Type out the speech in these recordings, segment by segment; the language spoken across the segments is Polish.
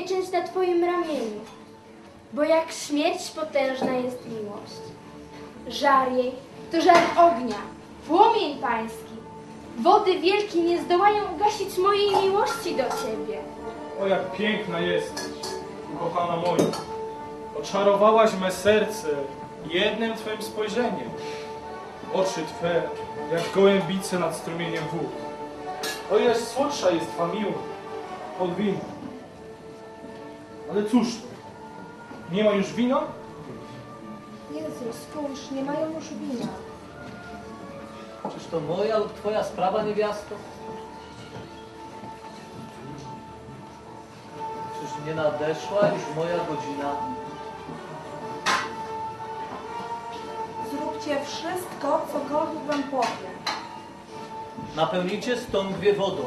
pieczęć na twoim ramieniu, bo jak śmierć potężna jest miłość. Żar jej to żar ognia, płomień pański. Wody wielkie nie zdołają ugasić mojej miłości do ciebie. O, jak piękna jesteś, kochana moja. Oczarowałaś me serce jednym Twoim spojrzeniem. Oczy Twe, jak gołębice nad strumieniem wód. O, ileż słodsza jest Twa miłość od. Ale cóż to? Nie ma już wina? Jezu, spójrz, nie mają już wina. Czyż to moja lub twoja sprawa, niewiasto? Czyż nie nadeszła już moja godzina? Zróbcie wszystko, cokolwiek wam powiem. Napełnijcie stągwie wodą.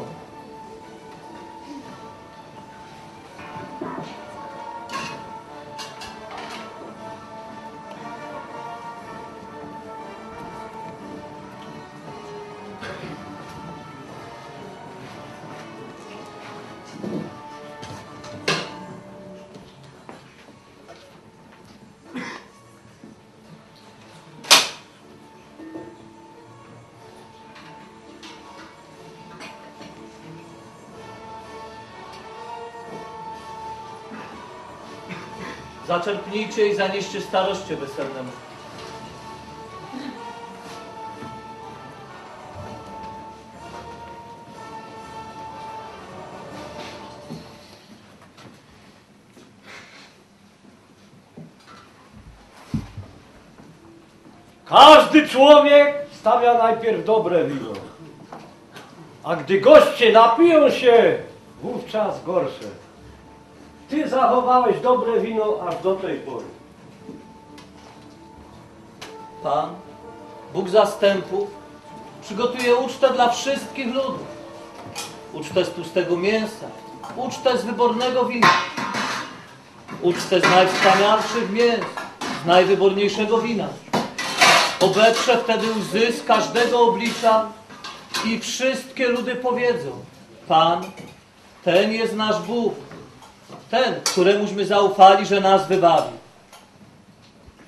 Zaczerpnijcie i zanieście staroście weselnemu. Każdy człowiek stawia najpierw dobre wino. A gdy goście napiją się, wówczas gorsze. Ty zachowałeś dobre wino aż do tej pory. Pan, Bóg zastępów, przygotuje ucztę dla wszystkich ludów. Ucztę z tłustego mięsa, ucztę z wybornego wina, ucztę z najwspanialszych mięs, z najwyborniejszego wina. Obetrze wtedy łzy z każdego oblicza i wszystkie ludy powiedzą, Pan, ten jest nasz Bóg, ten, któremuśmy zaufali, że nas wybawi.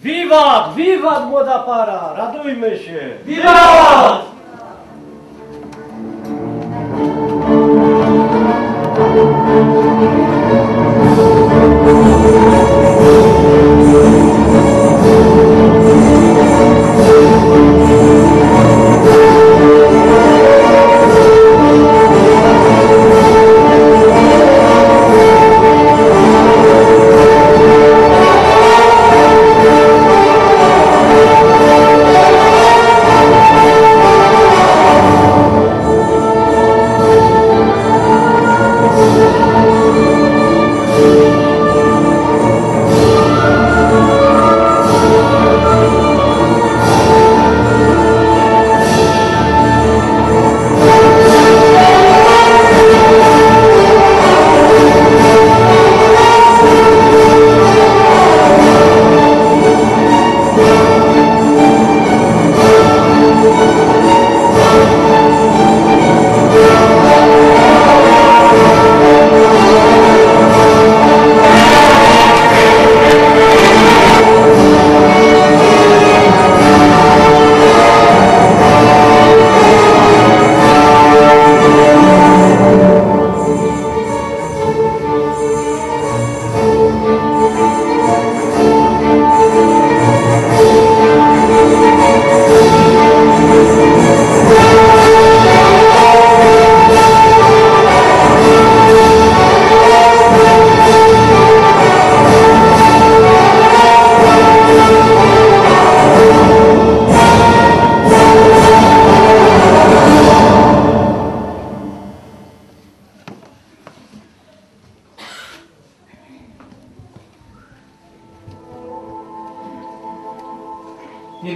Wiwat, wiwat młoda para, radujmy się. Wiwat!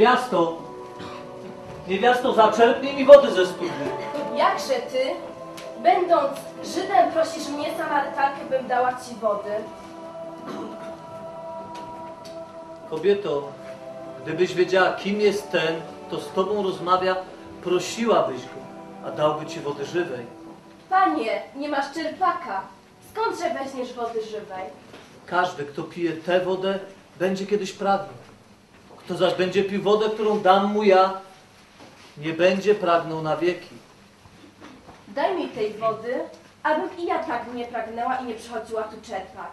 Niewiasto, niewiasto, zaczerpnij mi wody ze studni. Jakże ty, będąc Żydem, prosisz mnie, Samarytankę, bym dała ci wody? Kobieto, gdybyś wiedziała, kim jest ten, kto z tobą rozmawia, prosiłabyś go, a dałby ci wody żywej. Panie, nie masz czerpaka. Skądże weźmiesz wody żywej? Każdy, kto pije tę wodę, będzie kiedyś pragnął. Kto zaś będzie pił wodę, którą dam mu ja, nie będzie pragnął na wieki. Daj mi tej wody, abym i ja tak nie pragnęła i nie przychodziła tu czerpać.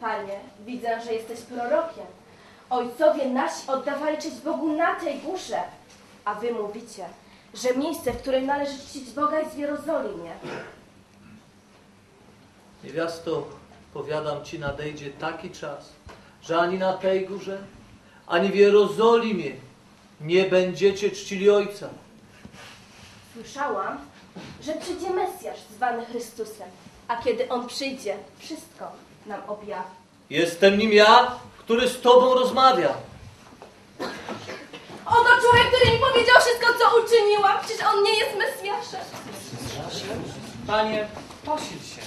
Panie, widzę, że jesteś prorokiem. Ojcowie nasi oddawali cześć Bogu na tej górze, a wy mówicie, że miejsce, w którym należy czcić Boga jest w Jerozolimie. Niewiasto, powiadam ci, nadejdzie taki czas, że ani na tej górze, ani w Jerozolimie nie będziecie czcili Ojca. Słyszałam, że przyjdzie Mesjasz zwany Chrystusem, a kiedy On przyjdzie, wszystko nam objawi. Jestem nim ja, który z Tobą rozmawia. Oto człowiek, który mi powiedział wszystko, co uczyniłam. Przecież On nie jest Mesjaszem. Panie, posil się.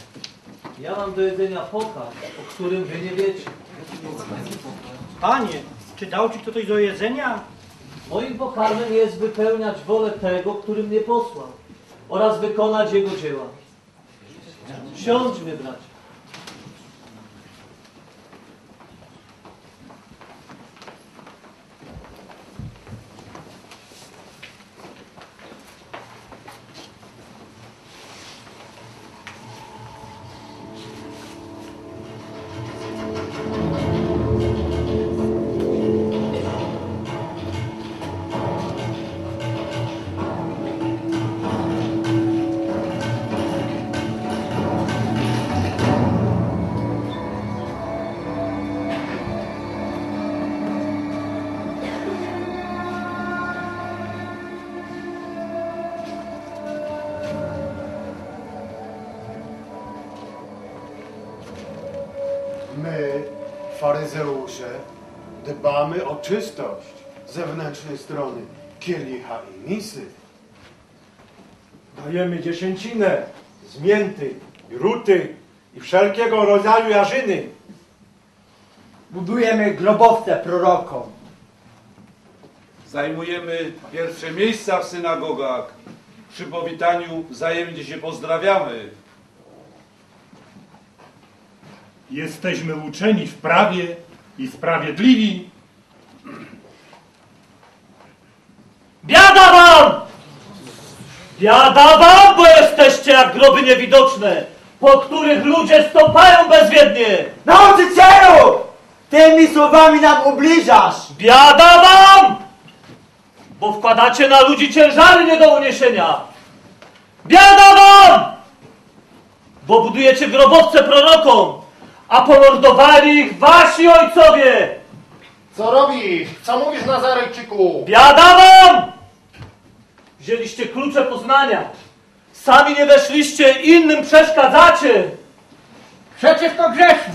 Ja mam do jedzenia pokarm, o którym wy nie wiecie. Panie, czy dał ci kto coś do jedzenia? Moim pokarmem jest wypełniać wolę tego, który mnie posłał oraz wykonać Jego dzieła. Siądźmy, bracia. My, faryzeusze, dbamy o czystość zewnętrznej strony kielicha i misy. Dajemy dziesięcinę z mięty i ruty i wszelkiego rodzaju jarzyny. Budujemy grobowce prorokom. Zajmujemy pierwsze miejsca w synagogach. Przy powitaniu wzajemnie się pozdrawiamy. Jesteśmy uczeni w prawie i sprawiedliwi. Biada wam! Biada wam, bo jesteście jak groby niewidoczne, po których ludzie stopają bezwiednie! Nauczycielu! Tymi słowami nam ubliżasz! Biada wam! Bo wkładacie na ludzi ciężary nie do uniesienia! Biada wam! Bo budujecie grobowce prorokom, a pomordowali ich wasi ojcowie! Co robisz? Co mówisz, Nazarejczyku? Biada wam! Wzięliście klucze poznania. Sami nie weszliście, innym przeszkadzacie. Przecież to grzeszny!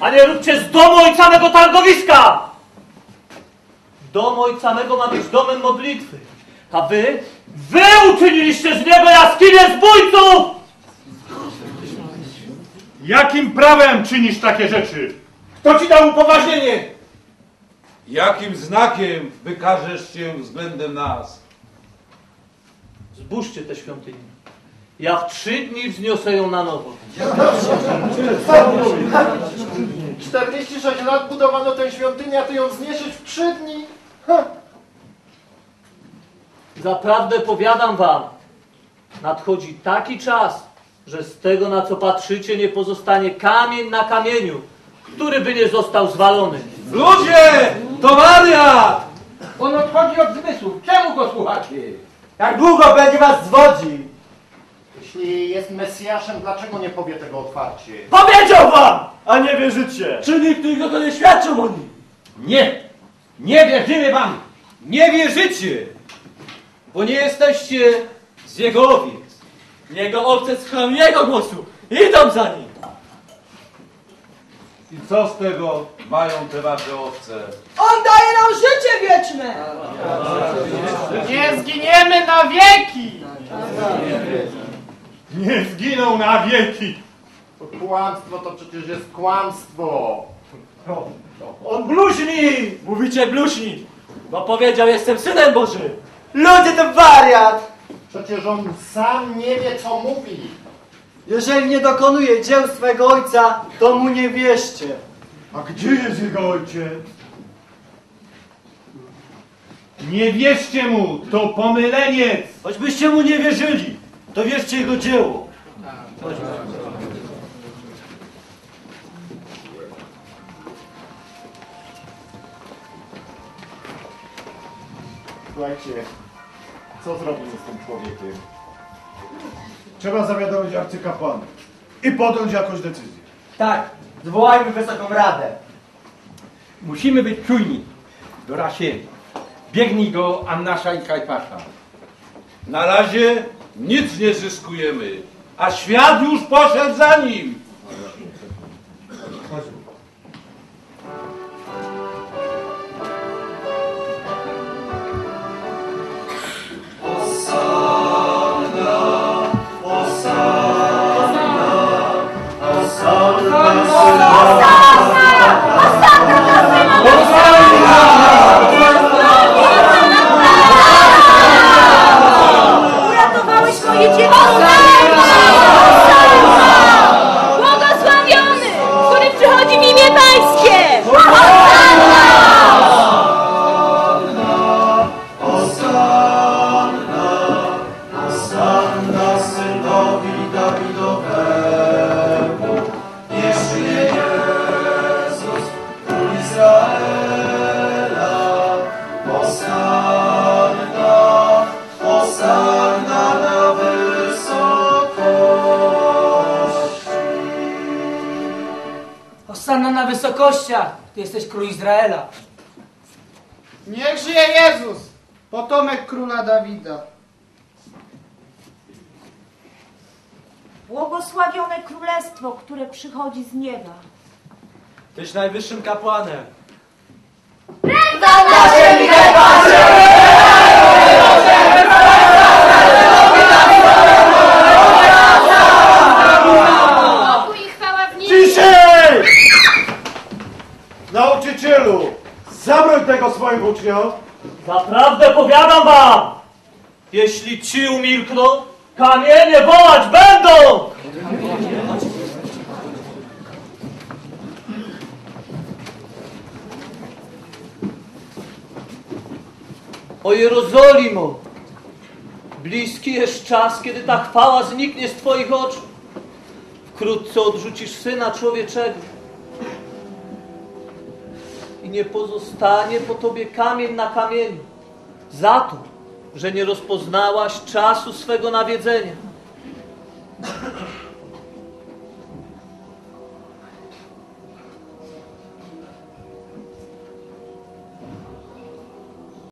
A nie róbcie z domu ojcamego targowiska! Dom ojcamego ma być domem modlitwy. A wy, wy uczyniliście z niego jaskinię zbójców! Jakim prawem czynisz takie rzeczy? Kto ci dał upoważnienie? Jakim znakiem wykażesz się względem nas? Zbóżcie tę świątynię. Ja w trzy dni wzniosę ją na nowo. 46 lat budowano tę świątynię, a ty ją zniesiesz w 3 dni? Ha! Zaprawdę powiadam wam, nadchodzi taki czas, że z tego, na co patrzycie, nie pozostanie kamień na kamieniu, który by nie został zwalony. Ludzie! To wariat! On odchodzi od zmysłów. Czemu go słuchacie? Jak długo będzie was zwodził? Jeśli jest Mesjaszem, dlaczego nie powie tego otwarcie? Powiedział wam, a nie wierzycie. Czy nikt tylko to nie świadczył o nim? Nie! Nie wierzymy wam! Nie wierzycie! Bo nie jesteście z jego owiec. Jego owce słuchają jego głosu. Idą za nim. I co z tego mają te wasze owce? On daje nam życie wieczne! Nie zginiemy na wieki! Nie zginą na wieki. To kłamstwo to przecież jest kłamstwo. On bluźni! Mówicie bluźni, bo powiedział jestem synem Bożym. Ludzie to wariat! Przecież on sam nie wie, co mówi. Jeżeli nie dokonuje dzieł swego ojca, to mu nie wierzcie. A gdzie jest jego ojciec? Nie wierzcie mu, to pomyleniec! Choćbyście mu nie wierzyli, to wierzcie jego dzieło. Słuchajcie, co zrobimy z tym człowiekiem? Trzeba zawiadomić arcykapłana i podjąć jakąś decyzję. Tak, zwołajmy wysoką radę. Musimy być czujni do Rasieli. Biegnij go Annasza i Kajpasza. Na razie nic nie zyskujemy, a świat już poszedł za nim. Ty jesteś król Izraela. Niech żyje Jezus, potomek króla Dawida. Błogosławione królestwo, które przychodzi z nieba. Tyś najwyższym kapłanem. Pokój i chwała w niebie! Ciszej! Nauczycielu, zabroń tego swoim uczniom. Zaprawdę powiadam wam, jeśli ci umilkną, kamienie wołać będą! O Jerozolimo! Bliski jest czas, kiedy ta chwała zniknie z Twoich oczu. Wkrótce odrzucisz Syna Człowieczego. I nie pozostanie po Tobie kamień na kamieniu. Za to, że nie rozpoznałaś czasu swego nawiedzenia.